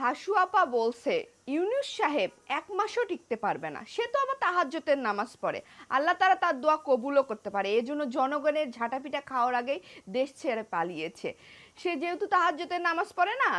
হাসু আপা বলছে, ইউনুস সাহেব এক মাসও টিকতে পারবে না। সে তো আবার তাহাজ্জতের নামাজ পড়ে। আল্লাহ তারা তার দোয়া কবুলও করতে পারে। এই জন্য জনগণের ঝাঁটাপিটা খাওয়ার আগেই দেশ ছেড়ে পালিয়েছে। সে যেহেতু তাহাজ্জতের নামাজ পড়ে না,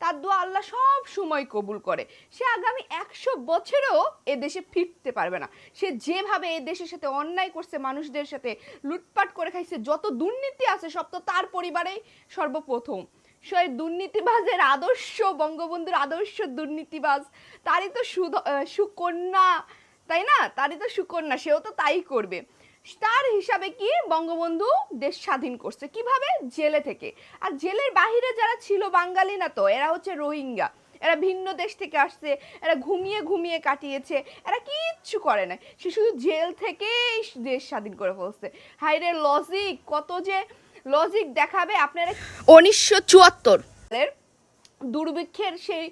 তার দোয়া আল্লাহ সব সময় কবুল করে। সে আগামী একশো বছরেও এ দেশে ফিরতে পারবে না। সে যেভাবে এ দেশের সাথে অন্যায় করছে, মানুষদের সাথে লুটপাট করে খাইছে, যত দুর্নীতি আছে সব তো তার পরিবারেই সর্বপ্রথম। সেই দুর্নীতিবাজের আদর্শ, বঙ্গবন্ধুর আদর্শ দুর্নীতিবাজ। তারই তো সুকন্যা, তাই না? তারই তো সুকন্যা, সেও তো তাই করবে। তার হিসাবে কি বঙ্গবন্ধু দেশ স্বাধীন করছে? কীভাবে? জেলে থেকে। আর জেলের বাহিরে যারা ছিল বাঙালি না তো, এরা হচ্ছে রোহিঙ্গা। এরা ভিন্ন দেশ থেকে আসছে, এরা ঘুমিয়ে ঘুমিয়ে কাটিয়েছে, এরা কিচ্ছু করে না সে শুধু জেল থেকেই দেশ স্বাধীন করে ফেলছে। হাইরে লজিক কত যে লজিক দেখাবে আপনারা উনিশশো চুয়াত্তর। দুর্ভিক্ষের সেই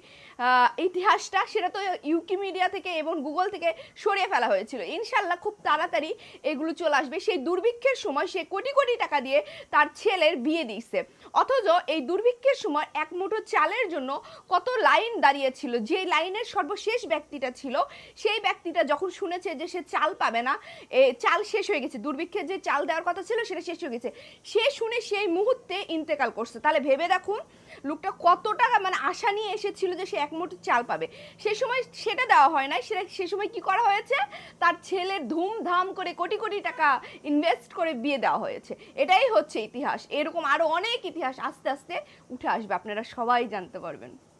ইতিহাসটা সেটা তো ইউকিমিডিয়া থেকে এবং গুগল থেকে সরিয়ে ফেলা হয়েছিল। ইনশাল্লাহ খুব তাড়াতাড়ি এগুলো চলে আসবে। সেই দুর্ভিক্ষের সময় সে কোটি কোটি টাকা দিয়ে তার ছেলের বিয়ে দিচ্ছে অথচ এই দুর্ভিক্ষের সময় এক মুঠো চালের জন্য কত লাইন দাঁড়িয়েছিল। যে লাইনের সর্বশেষ ব্যক্তিটা ছিল, সেই ব্যক্তিটা যখন শুনেছে যে সে চাল পাবে না, এ চাল শেষ হয়ে গেছে। দুর্ভিক্ষের যে চাল দেওয়ার কথা ছিল, সেটা শেষ হয়ে গেছে। সে শুনে সেই মুহূর্তে ইন্তেকাল করছে। তাহলে ভেবে দেখুন, লোকটা কত টাকা মানে আশা নিয়ে এসেছিল যে সে এক মুঠো চাল পাবে। সে সময় সেটা দেওয়া হয় না সেটা সে সময় কি করা হয়েছে? তার ছেলে ধুমধাম করে কোটি কোটি টাকা ইনভেস্ট করে বিয়ে দেওয়া হয়েছে। এটাই হচ্ছে ইতিহাস। এরকম আরও অনেক ইতিহাস আস্তে আস্তে উঠে আসবে। আপনারা সবাই জানতে পারবেন।